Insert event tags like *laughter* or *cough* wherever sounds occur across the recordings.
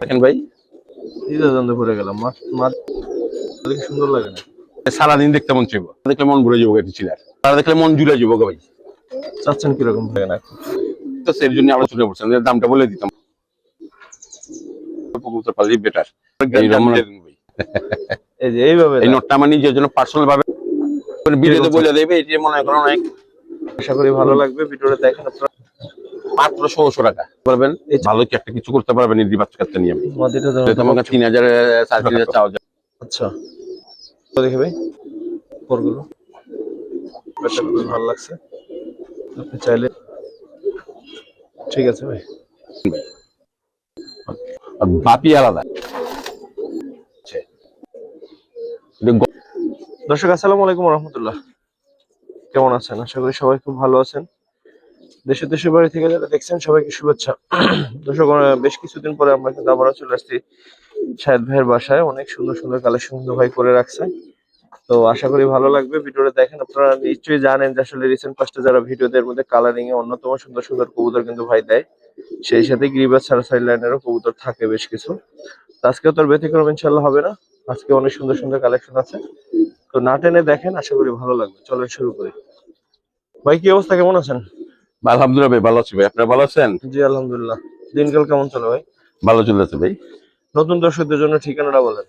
দেখেন ভাই। পড়ে গেলাম। মা মা দেখে সুন্দর লাগে না। সারাদিন দেখতে মন চাইব। দেখলে মন ঘুরে যাব তারা দেখলে মন জুড়ে যাব ভাই। চাচ্ছেন কীরকম লাগে না তো সেই জন্য দামটা বলে দিতাম। কবুতর পালি বেটার। এই যে এইভাবে এই নোটটা আমার নিজের জন্য পার্সোনাল ভাবে ভিডিওতে বলে দেবে যে মনে করেন অনেক আশা করি ভালো লাগবে। ভিডিওটা দেখেন আপনারা মাত্র ষোলোশো টাকা। পারবেন? ভালো কি একটা কিছু করতে পারবেন এই বাচ্চা কাচ্চা নিয়ে? তিন হাজার সাড়ে তিন হাজার চাওয়া যায়। আচ্ছা। দেখে ভাই পরগুলো। ভালো লাগছে। আপনি চাইলে ঠিক আছে ভাই। বাপি আলাদা। দর্শক আসসালামু আলাইকুম রহমতুল্লাহ। কেমন আছেন? আশা করি সবাই খুব ভালো আছেন। দেশে দেশের বাড়ি থেকে যারা দেখছেন, সবাইকে শুভেচ্ছা। দর্শক বেশ কিছুদিন পরে আমরা কিন্তু আবারও চলে আসছি শাহেদ ভাইয়ের বাসায়। অনেক সুন্দর সুন্দর কালেকশন কিন্তু ভাই করে রাখছে। তো আশা করি ভালো লাগবে। ভিডিওটা দেখেন, আপনারা নিশ্চয়ই জানেন যে আসলে রিসেন্ট পাঁচটা যারা ভিডিওদের মধ্যে কালারিং এ অন্যতম সুন্দর সুন্দর কবুতর কিন্তু ভাই দেয়। সেই সাথে গ্রিবাস ছাড়া সাইড লাইনেরও কবুতর থাকে বেশ কিছু। তো আজকেও তোর ব্যতিক্রম ইনশাল্লাহ হবে না। আজকে অনেক সুন্দর সুন্দর কালেকশন আছে। তো না টেনে দেখেন, আশা করি ভালো লাগবে। চলেন শুরু করি। ভাই, কি অবস্থা? কেমন আছেন? আলহামদুলিল্লাহ ভাই ভালো আছি ভাই। আপনারা ভালো আছেন? জি আলহামদুলিল্লাহ। দিনকাল কেমন চলে ভাই? ভালো চলতেছে ভাই। নতুন দর্শকদের জন্য ঠিকানাটা বলেন।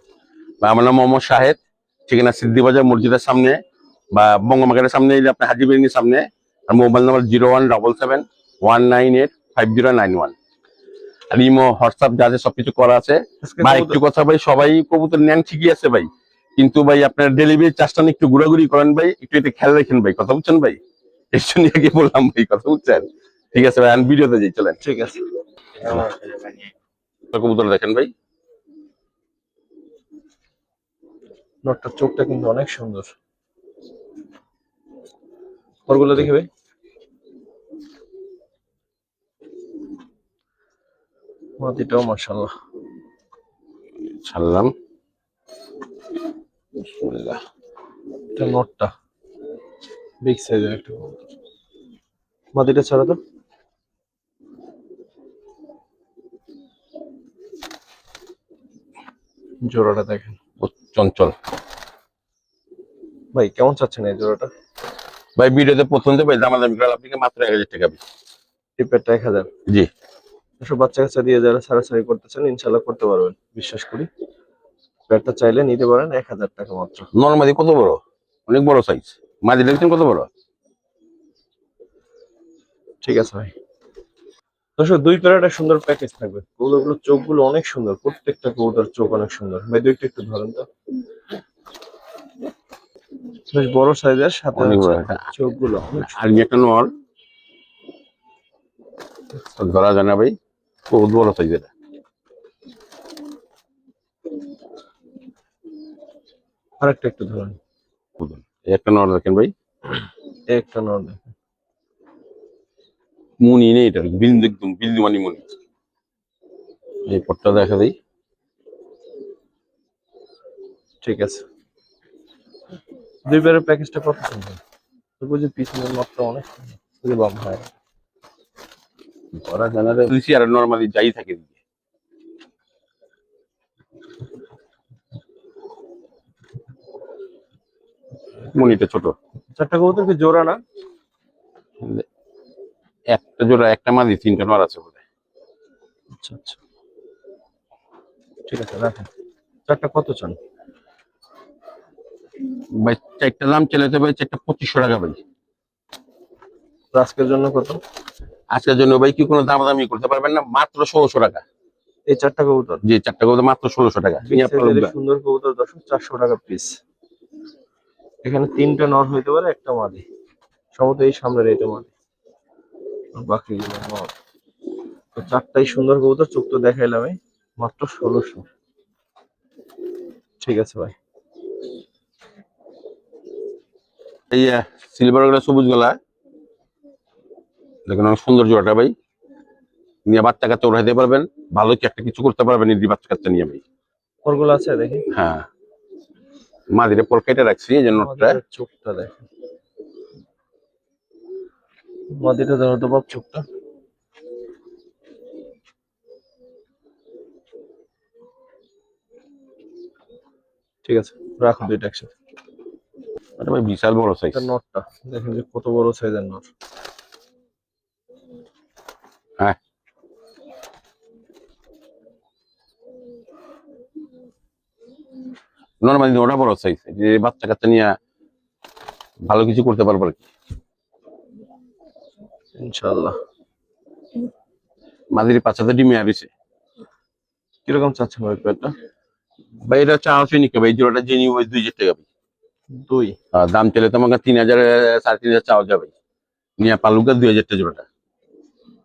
আমার নাম মোহাম্মদ শাহেদ। ঠিকানা সিদ্ধি বাজার মসজিদের সামনে বা বঙ্গমার্কেটের সামনে এলে আপনার হাজি বিরিয়ানির সামনে। আর mobile number zero one double seven one nine eight five zero nine one. আর ইমো হোয়াটসঅ্যাপ যা আছে সবকিছু করা আছে। ভাই একটু কথা ভাই সবাই কবুতর নেন ঠিকই আছে ভাই। কিন্তু ভাই আপনার ডেলিভারি চার্জটা একটু ঘোরাঘুরি করেন ভাই একটু এটা খেয়াল রাখেন ভাই কথা বুঝছেন ভাই? এর জন্য আগে বললাম ভাই কথা বুঝছেন? ঠিক আছে ভাই আমি ভিডিওতে যাই চলেন। ঠিক আছে। কবুতর দেখেন ভাই। নটটার চোখটা কিন্তু অনেক সুন্দর। ওরগুলো দেখে ভাই। মাটিটাও মাশাল্লাহ ছাড়লাম। বিসমিল্লাহ। এটা নটটা। বিগ সাইজের একটা কবুতর মাটিটা ছাড়া তো? জোড়াটা দেখেন। ও চঞ্চল। ভাই কেমন চাচ্ছেন এই জোড়াটা? ভাই ভিডিওতে প্রথম তো ভাই দামাদামি করে আপনাকে মাত্র এক হাজার টাকা। টিপেরটা এক হাজার। জি। এসব বাচ্চা কাচ্চা দিয়ে যারা সারাসারি করতেছেন ইনশাল্লাহ করতে পারবেন। বিশ্বাস করি। প্যাডটা চাইলে নিতে পারেন এক হাজার টাকা মাত্র। নর্মালি কত বড়? অনেক বড় সাইজ মাঝে দেখছেন কত বড় ঠিক আছে ভাই। দর্শক দুই প্যারাটা সুন্দর প্যাকেজ থাকবে। কবুতরগুলো চোখগুলো অনেক সুন্দর প্রত্যেকটা কবুতর চোখ অনেক সুন্দর। ভাই দুইটা একটু ধরেন তো। বেশ বড় সাইজের সাথে। চোখগুলো আর একটা নর। ধরা যায় না ভাই বহুত বড় সাইজ এটা। আর একটা ধরেন। একটা নর দেখেন ভাই। একটা নর দেখেন। মুনি নেই এটা বিন্দু একদম বিন্দু মানি। মুনি এই পটটা দেখা দিই। ঠিক আছে। দুই প্যারের প্যাকেজটা কত সুন্দর। যে পিছনের মাত্রা অনেক বাম হয়। ধরা যায় না রে। আর নর্মালি যাই থাকে দিকে মুনিটা ছোট। চারটা কবুতর কি জোড়া না? একটা জোড়া একটা মাদি তিনটা নর আছে বলে আচ্ছা আচ্ছা। ঠিক আছে রাখেন। চারটা কত চান? ভাই চারটা দাম চলেছে ভাই চারটা পঁচিশশো টাকা ভাই। আজকের জন্য কত? আজকের জন্য ভাই কি কোনো দাম দামি করতে পারবেন না? মাত্র ষোলোশো টাকা। এই চারটা কবুতর? যে চারটা কবুতর মাত্র ষোলোশো টাকা। সুন্দর কবুতর দর্শক চারশো টাকা পিস এখানে তিনটা নর হইতে পারে একটা মাদি। সম্ভবত এই সামনের এটা মাদি। বাকিগুলো নর। তো চারটাই সুন্দর কবুতর চোখ তো দেখাইলাম মাত্র ষোলোশো। ঠিক আছে ভাই। এই সিলভারগুলা সবুজ গলা দেখুন অনেক সুন্দর জোড়াটা ভাই। নিয়ে বাচ্চা কাচ্চা উঠাইতে পারবেন ভালো কি একটা কিছু করতে পারবেন এই বাচ্চা কাচ্চা নিয়ে ভাই। ওরগুলো আছে দেখি। হ্যাঁ। মাঝে পর কেটে রাখছি এই যে নোটটা। চোখটা দেখেন। তো চোখটা। ঠিক আছে রাখো। দুইটা একসাথে। ভাই বিশাল বড় নটটা দেখেন যে কত বড় সাইজের নট। হ্যাঁ। নর্মালি ওটা বড় সাইজ যে বাচ্চা কাচ্চা নিয়ে ভালো কিছু করতে পারব আর কি। ইনশাআল্লাহ। মাদির পাঁচাতে ডিমে আরিছে কীরকম চাচ্ছেন ওই পেয়ারটা ভাই এটা চা আছে নাকি ভাই জোড়াটা জেনি ওই দুই হাজার টাকা ভাই। দুই? আর দাম চলে তোমাকে তিন হাজার সাড়ে তিন হাজার চাওয়া যাবে নিয়ে পালুকা দুই হাজার টাকা জোড়াটা।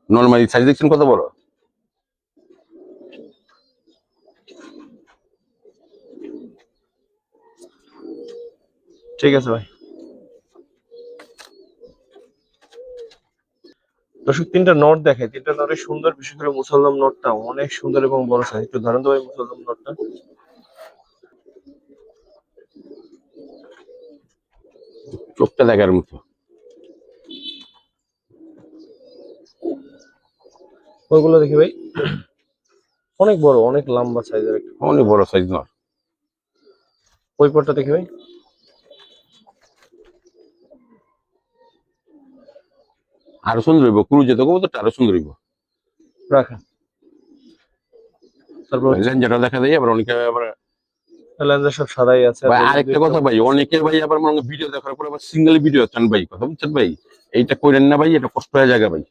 নর্মালি সাইজ দেখছেন কত বড়? ঠিক আছে ভাই। দর্শক তিনটা নট দেখে তিনটা নটের সুন্দর বিশেষ করে মুসলমান নটটা অনেক সুন্দর এবং বড় সাইজ একটু ধরেন তো ভাই মুসলমান নটটা চোখটা দেখার মতো। ওইগুলো দেখি ভাই। অনেক বড় অনেক লম্বা সাইজের একটা অনেক বড় সাইজ নর ওই পরটা দেখি ভাই। আরও সুন্দর হইব ক্রুজে তো কবুতরটা আরও সুন্দর হইব। তারপর দেখা আবার অনেকে আবার লেন্সের সব সাদাই আছে ভাই আরেকটা কথা ভাই অনেকের ভাই আবার মনে ভিডিও দেখার পর আবার সিঙ্গেল ভিডিও চান ভাই কথা বুঝছেন ভাই? এইটা করেন না ভাই এটা কষ্ট হয়ে জায়গা ভাই।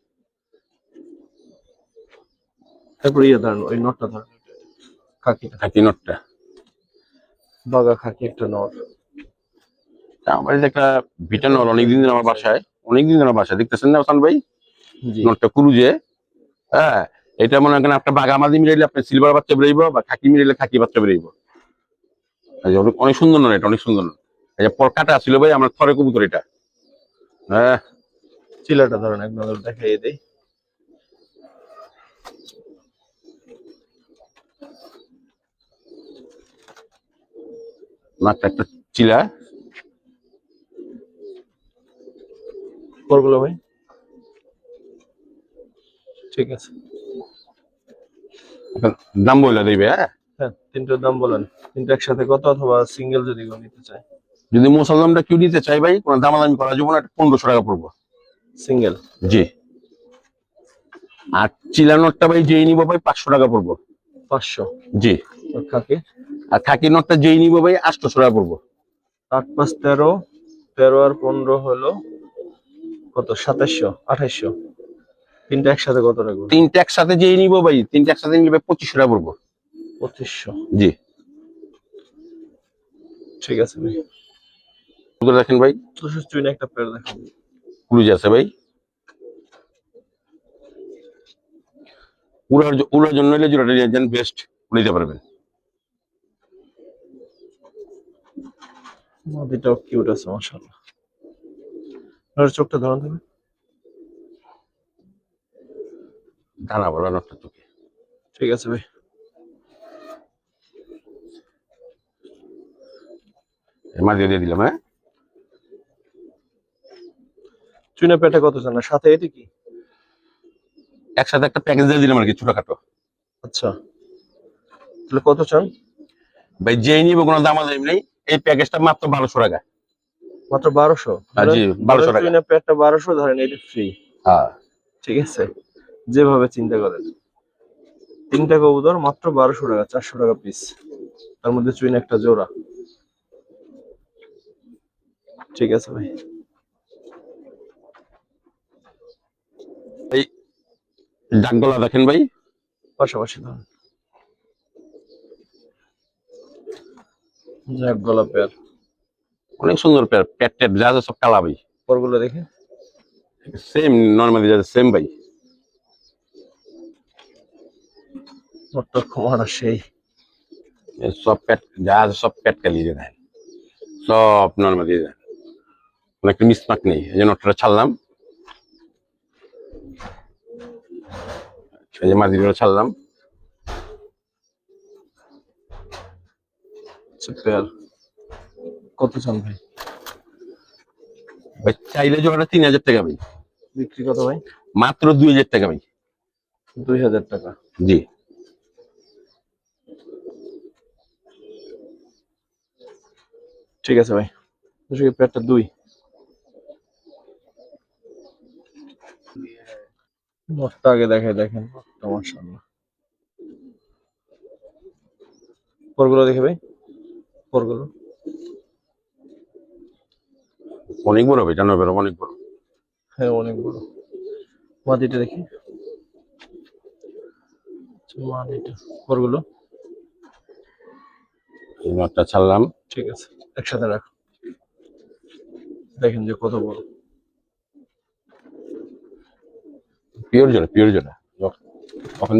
তারপর ইয়ে ধরেন ওই নটটা ধরেন থাকি নটটা বাগা খাকি একটা নট আমার একটা ভিটা নল অনেকদিন ধরে আমার বাসায়। অনেকদিন ধরে বাসায় দেখতেছেন না ওসান ভাই? নটটা ক্রুজে। হ্যাঁ এটা মনে করেন আপনার বাগামাদি মিলাইলে আপনার সিলভার বাচ্চা বেরোইব বা খাকি মিলাইলে খাকি বাচ্চা বেরোইব অনেক- সুন্দর নয় এটা অনেক সুন্দর এই যে পরকাটা ছিল ভাই আমার থরে কবুতর এটা। হ্যাঁ। চিলাটা ধরেন এক নজর দেখাই দেই। নাকটা একটা চিলা। পরগুলো ভাই? ঠিক আছে। দাম বলে দিবে হ্যাঁ? হ্যাঁ তিনটার দাম বলেন। তিনটা একসাথে কত অথবা সিঙ্গেল যদি কেউ নিতে চায়? যদি কেউ নিতে চাই ভাই কোনো দামাদামি করা যাবে না পনেরোশো টাকা পড়ব। সিঙ্গেল জি। আর চিলানোরটা ভাই যেই নিবো ভাই পাঁচশো টাকা পড়ব। পাঁচশো? জি। খাকি? আর খাকি নোটটা যেই নিবো ভাই আটশোশো টাকা পড়ব। আট পাঁচ তেরো তেরো আর পনেরো হলো কত? সাতাশশো আঠাশশো? তিনটা একসাথে কত রাখব তিনটা একসাথে যেই নিবো ভাই তিনটা একসাথে নিলে পঁচিশশো টাকা পড়ব। পঁচিশশো? জি। ঠিক আছে ভাই। কবুতর দেখেন ভাই। চুইনে একটা পেয়ার দেখো ক্রুজ আছে ভাই। উড়ার জ- উড়ার জন্য যান বেস্ট পারবেন। কিউট আছে মাশাআল্লাহ। চোখটা ধরুন তুমি নটটা চোখে ঠিক আছে ভাই। মার দিয়ে দিয়ে দিলাম হ্যাঁ? পেটে কত জানা সাথে এটি কি? একসাথে একটা প্যাকেজ দিয়ে দিলাম আর কি ছোটখাটো। আচ্ছা। তাহলে কত চান? ভাই যেই নিবো কোনো দাম দাম নেই এই প্যাকেজটা মাত্র বারোশো টাকা। মাত্র বারোশো। হ্যাঁ, জি, 1200 টাকা। চুইনা বারোশো ধরেন এটি ফ্রি হ্যাঁ। ঠিক আছে? যেভাবে চিন্তা করেন। তিনটা কবুতর মাত্র বারোশো টাকা চারশো টাকা পিস তার মধ্যে চুইন একটা জোড়া। ঠিক আছে ভাই। ডাকগলা দেখেন ভাই। পাশাপাশি ধরুন। যাক গলা পেয়ার। অনেক সুন্দর প্যাট প্যাট ট্যাট যা আছে সব কালা ভাই। পরগুলো দেখে? সেম নর্মালি যা সেম ভাই। সেই। সব প্যাট যা আছে সব প্যাট কালিয়ে দেন। সব নর্মালি দেন। অনেকটা মিসমাক নেই এই জন্য ওটা ছাড়লাম। এই যে ছাড়লাম। পেয়ার কত চান ভাই? ভাই চাইলে জোড়াটা তিন হাজার টাকা ভাই। বিক্রি কত ভাই? মাত্র দুই হাজার টাকা ভাই। দুই হাজার টাকা। জি। ঠিক আছে ভাই। পেয়ারটা দুই। নটটা আগে দেখাই দেখেন। মাশাআল্লাহ। পরগুলো দেখে ভাই। পরগুলো। অনেক বড় ভাই জানো বেরো অনেক বড়। হ্যাঁ অনেক বড়। মাটিটা দেখি। আচ্ছা, মাটিটা পরগুলো এই নটটা ছাড়লাম। ঠিক আছে একসাথে রাখ। দেখেন যে কত বড়। পিওর জোড়া পিওর জোড়া তখন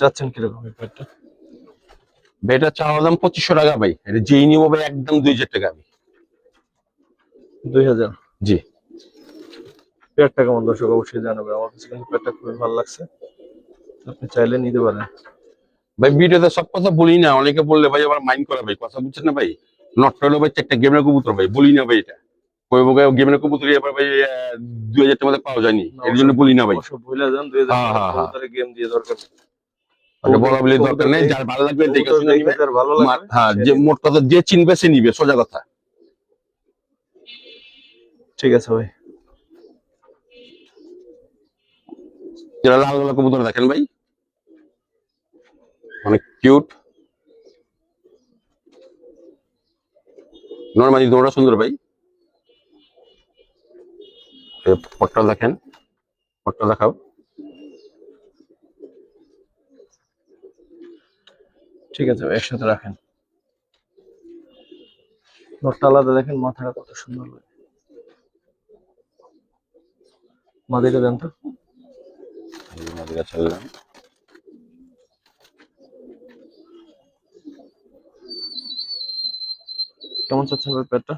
চাচ্ছেন কীরকম? এই পেয়ারটা বেটা চাওয়া দাম পঁচিশশো টাকা ভাই। এটা যেই নিবো ভাই একদম দুই হাজার টাকা আমি দুই হাজার? জি। পেয়ারটা কেমন দর্শক? অবশ্যই জানাবে আমার কাছে কিন্তু পেয়ারটা খুবই ভালো লাগছে। আপনি চাইলে নিতে পারেন। ভাই ভিডিওতে সব কথা বলি না। অনেকে বললে ভাই আবার মাইন্ড করা ভাই কথা বুঝছেন না ভাই? নটটা হলো ভাই একটা গেমের কবুতর ভাই বলি না ভাই এটা। কই বকে গেমের কবুতর এবার ভাই দুই হাজার টাকা মধ্যে পাওয়া যায়নি। এর জন্য বলি না ভাই। ভুলে যান দুই হাজার হ্যাঁ, হ্যাঁ, হ্যাঁ। গেম দিয়ে দরকার। নেই। বলা বলি দরকার নেই যার ভালো লাগবে হ্যাঁ যে মোট কথা যে চিনবে সে নিবে সোজা কথা। ঠিক আছে ভাই। যেটা লাল লাল কবুতর দেখেন ভাই অনেক কিউট। নর্মালি দৌড়া সুন্দর ভাই। পটটা দেখেন পটটা দেখাও। ঠিক আছে একসাথে রাখেন। নটটা আলাদা দেখেন মাথাটা কত সুন্দর লাগে। মাদিটা দেন তো। কেমন চাচ্ছেন ভাই পেয়ারটা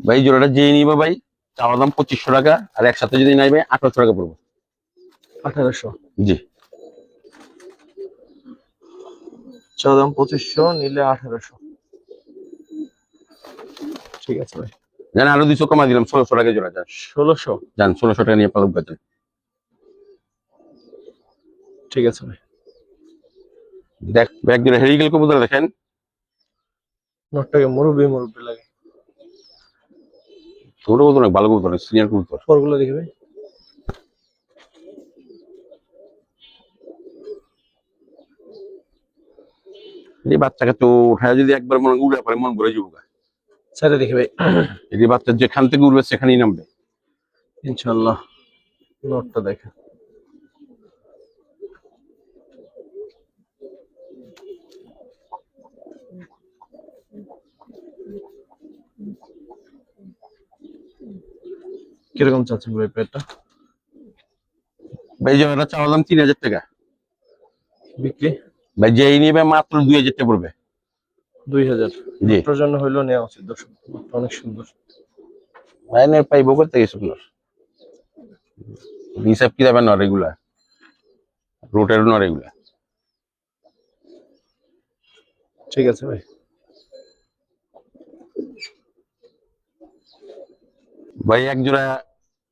ভাই জোড়াটা যেই নিবে ভাই চাওয়া দাম পঁচিশশো টাকা আর একসাথে যদি নাই ভাই আঠারোশো টাকা পড়ব। আঠারোশো? জি। চা দাম পঁচিশশো নিলে আঠারোশো। ঠিক আছে ভাই। জান আরও দুইশো কমা দিলাম ষোলোশো টাকা জোড়া যান ষোলোশো? যান ষোলোশো টাকা নিয়ে পালক গাছেন ঠিক আছে ভাই। দেখ ব্যাগ জোড়া হেরিকেল কবুতর দেখেন। নটটাকে মুরব্বি মুরব্বি লাগে। ছোট কবুতর অনেক ভালো কবুতর সিনিয়র কবুতর। পরগুলো দেখি এই বাচ্চাকে তো উঠায় যদি একবার মনে উড়ে পরে মন ভরে যাব সাইডে দেখি ভাই। এই বাচ্চা যেখান থেকে উঠবে সেখানেই নামবে। ইনশাল্লাহ নোটটা দেখে কীরকম চাচ্ছেন ভাই পেটটা? ভাই জোড়াটা চাওয়া দাম তিন হাজার টাকা। বিক্রি? ভাই যেই নিবে মাত্র দুই হাজার টাকা পড়বে। দুই হাজার। জি। জন্য হইলেও নেওয়া উচিত দর্শক অনেক সুন্দর। লাইনের পাইবো করতে গেছে আপনার। হিসাব কি যাবে রুটের ঠিক আছে ভাই। ভাই এক জোড়া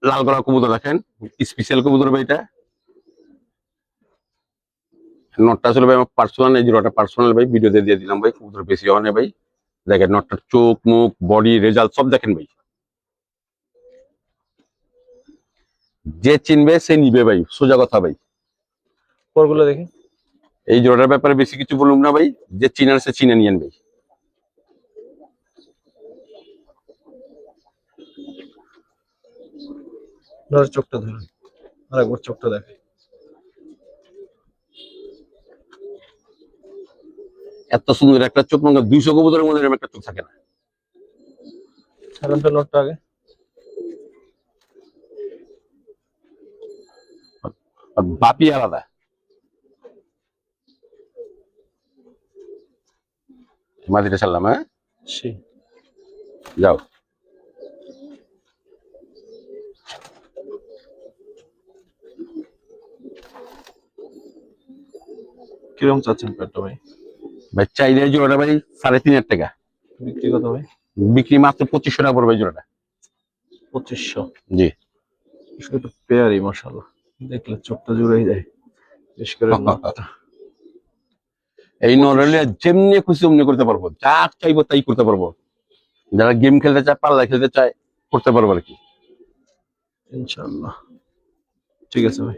লাল গলা কবুতর দেখেন স্পেশাল কবুতর ভাই এটা। নটটা আসলে ভাই আমার পার্সোনাল এই জোড়াটা পার্সোনাল ভাই ভিডিওতে দিয়ে দিলাম ভাই কবুতর বেশি হওয়া নেই ভাই। দেখেন নটটার চোখ মুখ বডি রেজাল্ট সব দেখেন ভাই। যে চিনবে সে নিবে ভাই সোজা কথা ভাই। পরগুলো দেখি। এই জোড়াটার ব্যাপারে বেশি কিছু বলুন না ভাই যে চিনার সে চিনে নিয়েন ভাই। ধরে চোখটা ধরুন আরেকবার চোখটা দেখে। এত সুন্দর একটা চোখ মনে দুইশো কবুতরের মধ্যে একটা চোখ থাকে না। আগে। বাপি আলাদা। মাটিটা ছাড়লাম হ্যাঁ? যাও। কীরকম চাচ্ছেন পেটটা ভাই? ভাই চাইলে জোড়াটা ভাই সাড়ে তিন হাজার টাকা। বিক্রি কত ভাই? বিক্রি মাত্র পঁচিশশো টাকা পড়বে জোড়াটা। পঁচিশশো? জি। শুধু পেয়ারি মশাল্লাহ দেখলে চোখটা জুড়েই যায়। বিশেষ করে *laughs* এই নরেলে যেমনি খুশি অমনি করতে পারব। যা চাইব তাই করতে পারব। যারা গেম খেলতে চায় পাল্লা খেলতে চায় করতে পারব আর কি। ইনশাল্লাহ ঠিক আছে ভাই।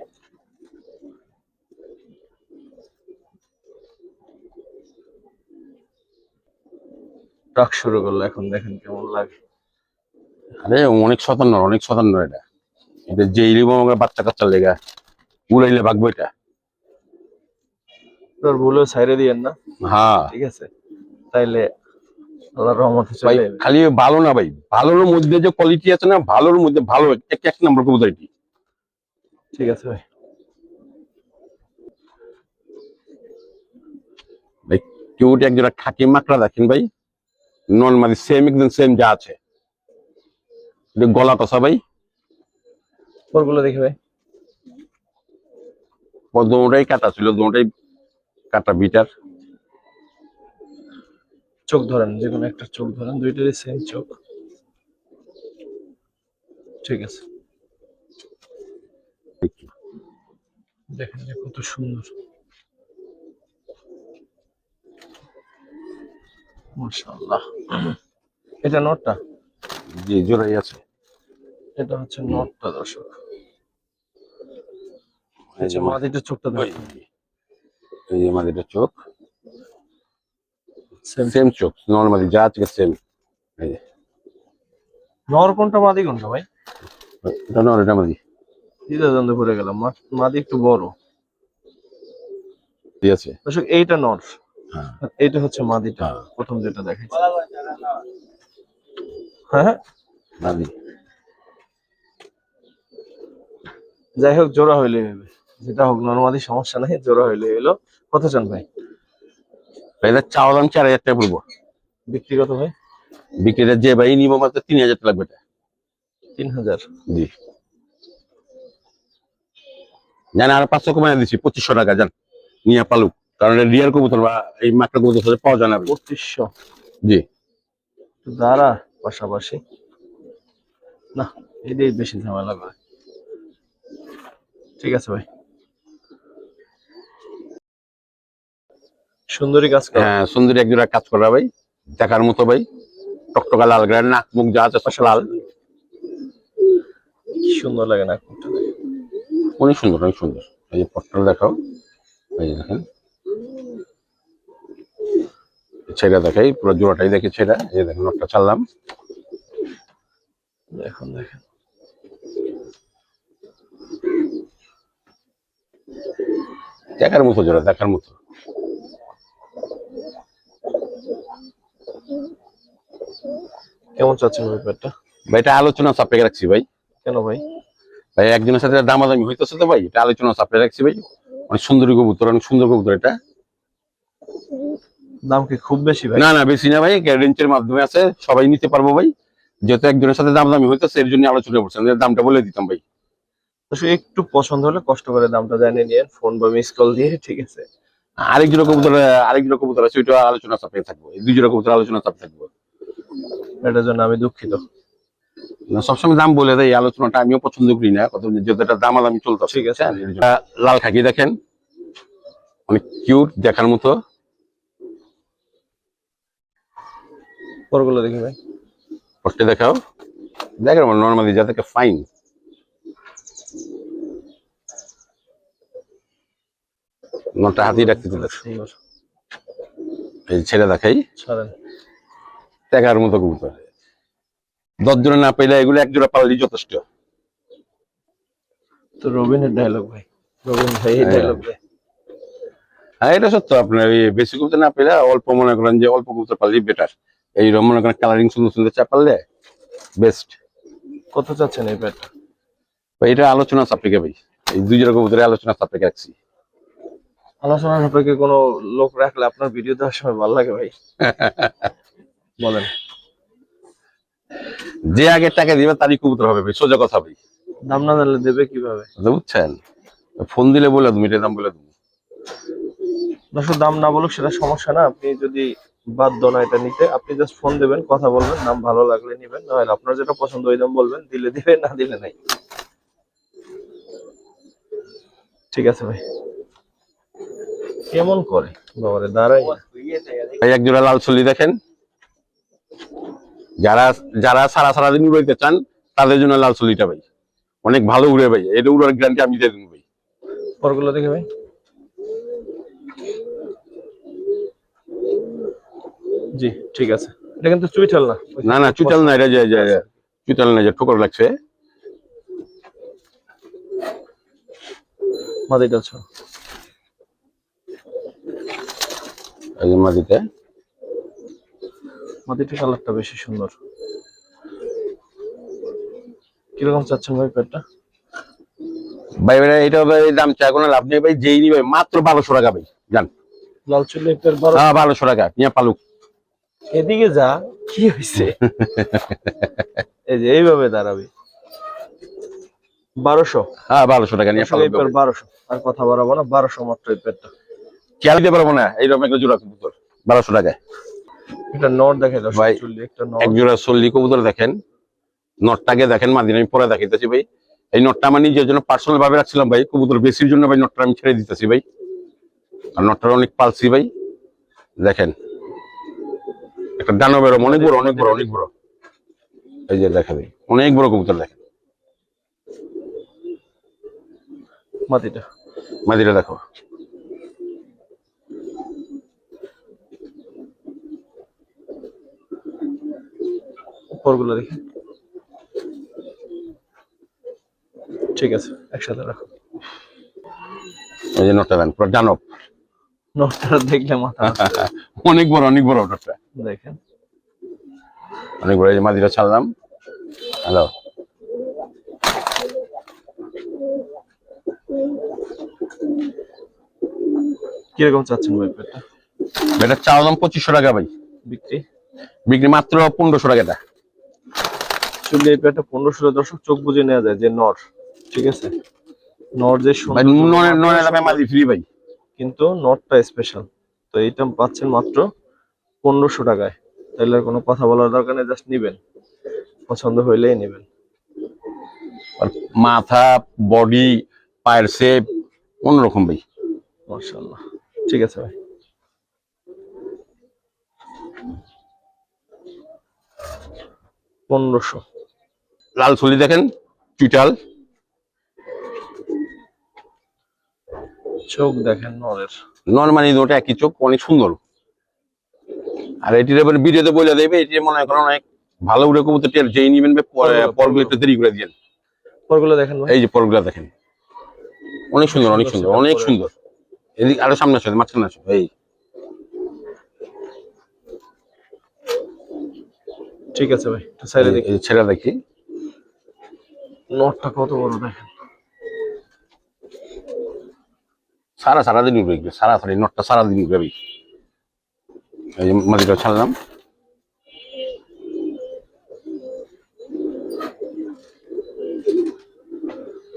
ট্রাক শুরু করল এখন দেখেন কেমন লাগে। আরে অনেক স্বতন্ত্র অনেক স্বতন্ত্র এটা। এটা যে ইলিবম বাচ্চা কাচ্চা লেগা উড়াইলে ভাগবো এটা। তোর ভুলও ছাইরে দিয়েন না। হ্যাঁ। ঠিক আছে। তাইলে আল্লাহর রহমতে চলে যাবে। খালি ভালো না ভাই ভালোর মধ্যে যে কোয়ালিটি আছে না ভালোর মধ্যে ভালো এক এক নম্বর কবুতর এটি। ঠিক আছে ভাই। ভাই কিউট একজোড়া খাকি মাকড়া দেখেন ভাই। নন মানে সেম একদম সেম যা আছে। এটা গলা টসা ভাই পরগুলো দেখি ভাই। দুটাই কাটা ছিল দুটাই কাটা বিটার। চোখ ধরেন যে কোনো একটা চোখ ধরেন দুইটারই সেম চোখ। ঠিক আছে। দেখেন কত সুন্দর। মাশাআল্লাহ। এটা নটটা? জি জোড়াই আছে। এটা হচ্ছে নটটা দর্শক। এই যে আচ্ছা মাদিটা চোখটা দেখেন। এই যে আমাদের এটা চোখ। সেম সেম চোখ নর্মালি যা আছে সেম এই যে। নর কোনটা মাদি কোনটা ভাই? এটা নর এটা আমাদের দ্বিধা দ্বন্দ্ব করে গেলাম মাদি একটু বড়। ঠিক আছে। দর্শক এইটা নর। হ্যাঁ। এইটা হচ্ছে মাদিটা হ্যাঁ। প্রথম যেটা দেখাইছি। হ্যাঁ। হ্যাঁ মাদি। যাই হোক জোড়া হইলে হবে যেটা হোক নর্মালি সমস্যা নাই জোড়া হইলে হইল কত চান ভাই এটা চাওয়া দাম চার হাজার টাকা পড়ব ব্যক্তিগত ভাই? বিক্রিটা যে ভাই নিব মাত্র তিন হাজার টাকা লাগবে এটা। তিন হাজার? জি। জান আর পাঁচশো কমাই দিচ্ছি পঁচিশশো টাকা জান। নিয়ে পালুক। কারণ এটা রিয়ার কবুতর বা এই মাকড়া কবুতর সাথে পাওয়া যায় না। পঁচিশশো। জি। দাঁড়া পাশাপাশি। না এটাই বেশি ঝামেলা করে। ঠিক আছে ভাই। সুন্দরী কাজ কর। হ্যাঁ সুন্দরী এক জোড়া কাজ করা ভাই। দেখার মতো ভাই। টকটকা লাল গ্রান নাক মুখ যা আছে সব লাল। সুন্দর লাগে না কোনটা দেখে। অনেক সুন্দর অনেক সুন্দর। এই যে পটটা দেখাও। এই দেখেন। ছেড়া দেখাই পুরো জোড়াটাই দেখে ছেড়া। এই দেখেন নটটা ছাড়লাম। দেখুন দেখেন। দেখার মতো জোড়া দেখার মতো। কেমন চাচ্ছেন ভাই পেটটা ভাই এটা আলোচনা সাপেক্ষে রাখছি ভাই। কেন ভাই? ভাই একজনের সাথে দামাদামি হইতেছে তো ভাই এটা আলোচনা সাপেক্ষে রাখছি ভাই। অনেক সুন্দরী কবুতর অনেক সুন্দর কবুতর এটা। দাম কি খুব বেশি ভাই? না না বেশি না ভাই রেঞ্চের মাধ্যমে আছে সবাই নিতে পারব ভাই। যেহেতু একজনের সাথে দাম দামি হইতেছে এর জন্য আলোচনা করছেন দামটা বলে দিতাম ভাই। একটু পছন্দ হলে কষ্ট করে দামটা জানিয়ে নিয়ে ফোন বা মিস কল দিয়ে ঠিক আছে? আরেক জোড়া কবুতর আরেক জোড়া কবুতর আছে ওইটা আলোচনা সাপেক্ষে থাকব এই দুই জোড়া কবুতর আলোচনা সাপেক্ষে থাকব। এটার জন্য আমি দুঃখিত। না, সবসময় দাম বলে দেয় আলোচনাটা আমিও পছন্দ করি না কত এটা দাম দামি চলতে ঠিক আছে। লাল খাকি দেখেন অনেক কিউট দেখার মতো। পরগুলো দেখি ভাই। দেখাও। দেখেন নর্মালি যা থেকে ফাইন নটা হাতি রাখতে দিল। এই ছেড়ে দেখাই। দেখার মতো কবুতর। দশ জনে না পেলে এগুলো এক জোড়া পারলেই যথেষ্ট। তো রবিনের ডায়লগ ভাই। রবিন ভাই হ্যাঁ। ডায়লগ ভাই। হ্যাঁ এটা সত্য। আপনার বেশি কবুতর না পেলে অল্প মনে করেন যে অল্প কবুতর পারলেই বেটার এই রকম মনে করেন কালারিং সুন্দর সুন্দর চা পারলে বেস্ট কত চাচ্ছেন এই প্যাডটা এটা আলোচনা সাপেক্ষে ভাই। এই দুই জোড়া কবুতরে আলোচনা সাপেক্ষে রাখছি। আলোচনার সাপেক্ষে কোনো লোক রাখলে আপনার ভিডিও দেওয়ার সময় ভালো লাগে ভাই। *laughs* বলেন। যে আগে টাকা দিবে তারই কবুতর হবে ভাই সোজা কথা ভাই। দাম না জানলে দেবে কীভাবে? বুঝছেন? ফোন দিলে বলে তুমি এটা দাম বলে দেবো। দর্শক দাম না বলুক সেটা সমস্যা না। আপনি যদি বাধ্য না এটা নিতে। আপনি জাস্ট ফোন দেবেন কথা বলবেন নাম ভালো লাগলে নিবেন নাহলে আপনার যেটা পছন্দ ওই দাম বলবেন দিলে দিবে না দিলে নাই। ঠিক আছে ভাই। কেমন করে? বাবারে দাঁড়াই। ভাই এক জোড়া লাল চল্লি দেখেন। যারা যারা সারা সারা দিন উড়াইতে চান তাদের জন্য লাল চল্লিটা ভাই। অনেক ভালো উড়ে ভাই। এটা উড়ার গ্যারান্টি আমি দিয়ে দেবো ভাই। পরগুলো দেখে ভাই। জি ঠিক আছে। এটা কিন্তু না। না না না এটা না যে ঠোকর লাগছে। মাদিটা আচ্ছা এই যে মাটিতে মাদিটার কালারটা বেশি সুন্দর। কীরকম চাচ্ছেন ভাই পেটটা? ভাই ভাই এটা ভাই দাম চা কোনো লাভ নেই ভাই যেই নিবে মাত্র বারোশো টাকা ভাই জান। লাল চুল্লি হ্যাঁ বারোশো টাকা নিয়ে পালুক। এদিকে যা কি হয়েছে *laughs* এই যে এইভাবে দাঁড়াবে। বারোশো। হ্যাঁ বারোশো টাকা নিয়ে বারোশো আর কথা বাড়াবো না বারোশো মাত্র এই পেটটা খেয়াল দিতে পারব না এইরকম একটা জোড়া কবুতর বারোশো টাকায়। এটা নর দেখে দাও ভাই, এক জোড়া চল্লি কবুতর দেখেন নটটাকে দেখেন মাদিন আমি পরে দেখাইতেছি ভাই। এই নটটা আমার নিজের জন্য পার্সোনাল ভাবে রাখছিলাম ভাই কবুতর বেশির জন্য ভাই নটটা আমি ছেড়ে দিতেছি ভাই। আর নটটা অনেক পালছি ভাই দেখেন। একটা ডানো বেরো অনেক বড় অনেক বড় অনেক বড়। এই যে দেখা ভাই অনেক বড় কবুতর দেখেন। মাটিটা। মাদিটা দেখো। পরগুলো দেখি। ঠিক আছে একসাথে রাখো। এই যে নটটা দেন পুরো ডানব নরটা দেখলে মাথা *laughs* অনেক বড় অনেক বড় নটটা দেখেন। অনেক বড় এই মাদিটা ছাড়লাম। হ্যালো কীরকম চাচ্ছেন ভাই পেটটা? এটা চাওয়া দাম পঁচিশশো টাকা ভাই। বিক্রি? বিক্রি মাত্র পনেরোশো টাকা এটা। চুল্লি এই পেটটা পনেরো ষোলো দর্শক চোখ বুঝে নেওয়া যায় যে নর ঠিক আছে? নর যে ননের দামে মাদি ফ্রি ভাই। কিন্তু নটটা স্পেশাল তো এইটা পাচ্ছেন মাত্র পনেরোশো টাকায়। তাহলে কোনো কথা বলার দরকার নেই জাস্ট নিবেন। পছন্দ হইলেই নেবেন। মাথা বডি পায়ের শেপ অন্যরকম ভাই। মার্শাল্লাহ ঠিক আছে ভাই। পনেরোশো। লাল ছলি দেখেন চুইটাল চোখ দেখেন নরের নর্মালি ওটা একই চোখ অনেক সুন্দর। আর এটির এবার ভিডিওতে বলে দেবে এটি মনে করেন অনেক ভালো উড়ে কবুতর টের যেই নিবেন পরে পরগুলো, একটু দেরি করে দিয়েন। পরগুলো দেখেন এই যে পরগুলো দেখেন। অনেক সুন্দর অনেক সুন্দর অনেক সুন্দর। এদিকে আরও সামনে আসো মাঝখানে আসো এই। ঠিক আছে ভাই সাইডে দেখি। ছেড়ে দেখি। নটটা কত বড় দেখেন। সারা সারা দিন উঠবে সারা সারি নটটা সারা দিন উঠবে এই মাটিটা ছাড়লাম।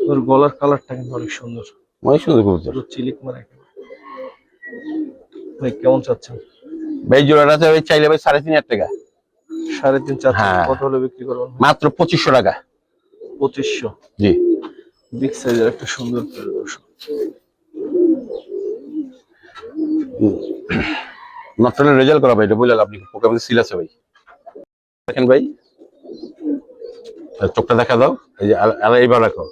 ওর গলার কালারটা কিন্তু অনেক সুন্দর। অনেক সুন্দর কবুতর। চিলিক মারা ভাই কেমন চাচ্ছেন? ভাই জোড়াটা ভাই চাইলে ভাই সাড়ে তিন হাজার টাকা। সাড়ে তিন চাচ্ছেন হ্যাঁ। কত হলে বিক্রি করবেন? মাত্র পঁচিশশো টাকা। পঁচিশশো? জি। বিগ সাইজের একটা সুন্দর দর্শক। নটনের রেজাল্ট করা ভাই এটা বললাম আপনি পোকা মধ্যে সিল আছে ভাই। দেখেন ভাই চোখটা দেখা দাও এই যে আর- এইবার রাখো।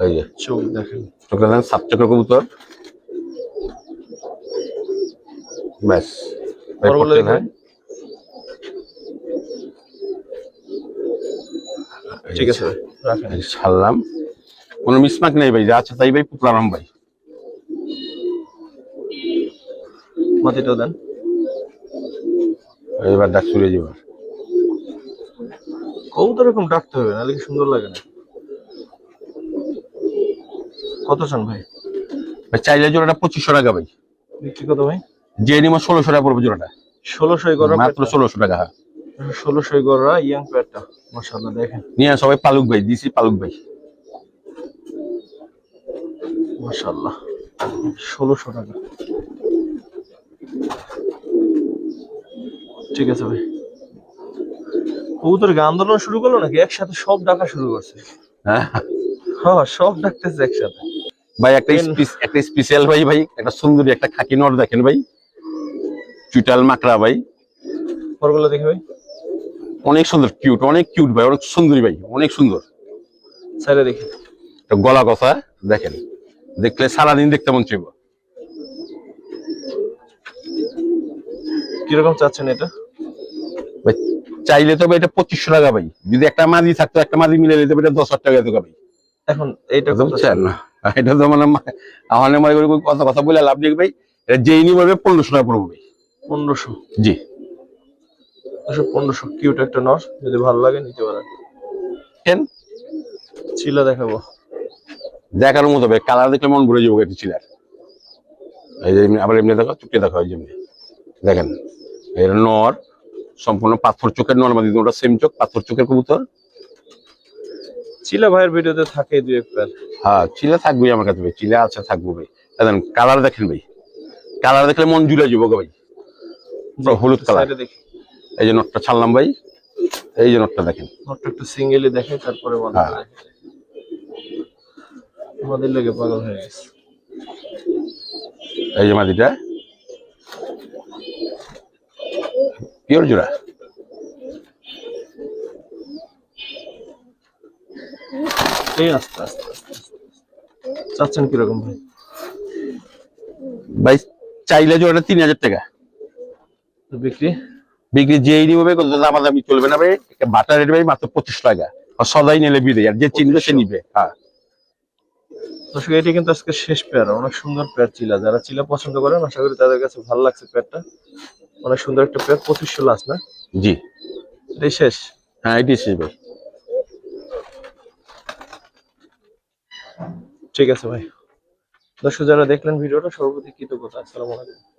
এই যে চোখ দেখেন। চোখটা দেন সাত কবুতর। ব্যাস দেখেন। না? ঠিক আছে ছাড়লাম। কোনো মিসমাক নেই ভাই যা আছে তাই ভাই পুকলারাম ভাই। মাটিটা দেন। এবার ডাক চলে যাবে। কবুতর এরকম ডাকতে হবে নাহলে কি সুন্দর লাগে না? কত চান ভাই? ভাই চাইলে জোড়াটা পঁচিশশো টাকা ভাই। বিক্রি কত ভাই? যে নিমো ষোলোশো টাকা পড়বে জোড়াটা। ষোলোশোই গড়া মাত্র ষোলোশো টাকা হ্যাঁ। ষোলোশোই গড়া ইয়াং পেয়ারটা মাশাআল্লাহ দেখেন। নিয়ে সবাই পালুক ভাই দিছি পালুক ভাই। মাশাআল্লাহ ষোলোশো টাকা। ঠিক আছে ভাই। কবুতর আন্দোলন শুরু করল নাকি? একসাথে সব ডাকা শুরু করছে। হ্যাঁ। হ্যাঁ সব ডাকতেছে একসাথে। ভাই একটা একটা স্পেশাল ভাই ভাই একটা সুন্দরী একটা খাকি নর দেখেন ভাই। চুটাল মাকড়া ভাই। পরগুলো দেখে ভাই। অনেক সুন্দর কিউট অনেক কিউট ভাই অনেক সুন্দরী ভাই অনেক সুন্দর। সাইডে দেখি। একটা গলা কথা দেখেন। দেখলে সারাদিন দেখতে মন চাইব। কীরকম চাচ্ছেন এটা? চাইলে তবে এটা পঁচিশশো টাকা ভাই। যদি একটা মাদি থাকতো একটা মাদি মিলে নিতে এটা দশ হাজার টাকা ভাই। এখন কত? বুঝছেন না? এটা তো মানে আমার মনে করি কথা কথা বলে লাভ নেই ভাই। এটা যেই নিয়ে বলবে পনেরোশো টাকা পড়ব ভাই। পনেরোশো? জি। পনেরোশো কিউট একটা নর যদি ভালো লাগে নিতে পারেন। কেন? চিলা দেখাবো। দেখার মতো ভাই কালার দেখলে মন ভরে যাব একটু চিলার এই যে আবার এমনি দেখো চুপকে দেখো এই যেমনি দেখেন এটা নর সম্পূর্ণ পাথর চোখের নর মাদি ওটা সেম চোখ পাথর চোখের কবুতর। চিলা ভাইয়ের ভিডিওতে থাকে দুই এক পেয়ার হ্যাঁ চিলা থাকবে আমার কাছে ভাই চিলা আছে থাকব ভাই। দেখেন কালার দেখেন ভাই। কালার দেখলে মন জুড়ে যাব গো ভাই। পুরো হলুদ কালার এই যে নটটা ছাড়লাম ভাই এই যে নটটা দেখেন। নটটা একটু সিঙ্গেলি দেখে তারপরে মনে হ্যাঁ। আমাদের লেগে পাগল হয়ে গেছে। এই যে মাদিটা পিওর জোড়া এই আস্তে আস্তে। চাচ্ছেন কীরকম ভাই? ভাই চাইলে জোড়াটা তিন হাজার টাকা। বিক্রি? বিক্রি যেই নিবে দামি চলবে না ভাই। বাটার রেট ভাই মাত্র পঁচিশ টাকা। আর সদাই নিলে বিদে আর যে চিনবে সে নিবে। হ্যাঁ। দর্শক এটি কিন্তু আজকে শেষ পেয়ার। অনেক সুন্দর পেয়ার চিলা। যারা চিলা পছন্দ করেন আশা করি তাদের কাছে ভালো লাগছে পেয়ারটা। অনেক সুন্দর একটা পেয়ার পঁচিশশো আছে না? জি। এটাই শেষ? হ্যাঁ এটি শেষ ভাই। ঠিক আছে ভাই। দর্শক যারা দেখলেন ভিডিওটা সর্বপ্রতি কৃতজ্ঞতা। আসসালামু আলাইকুম।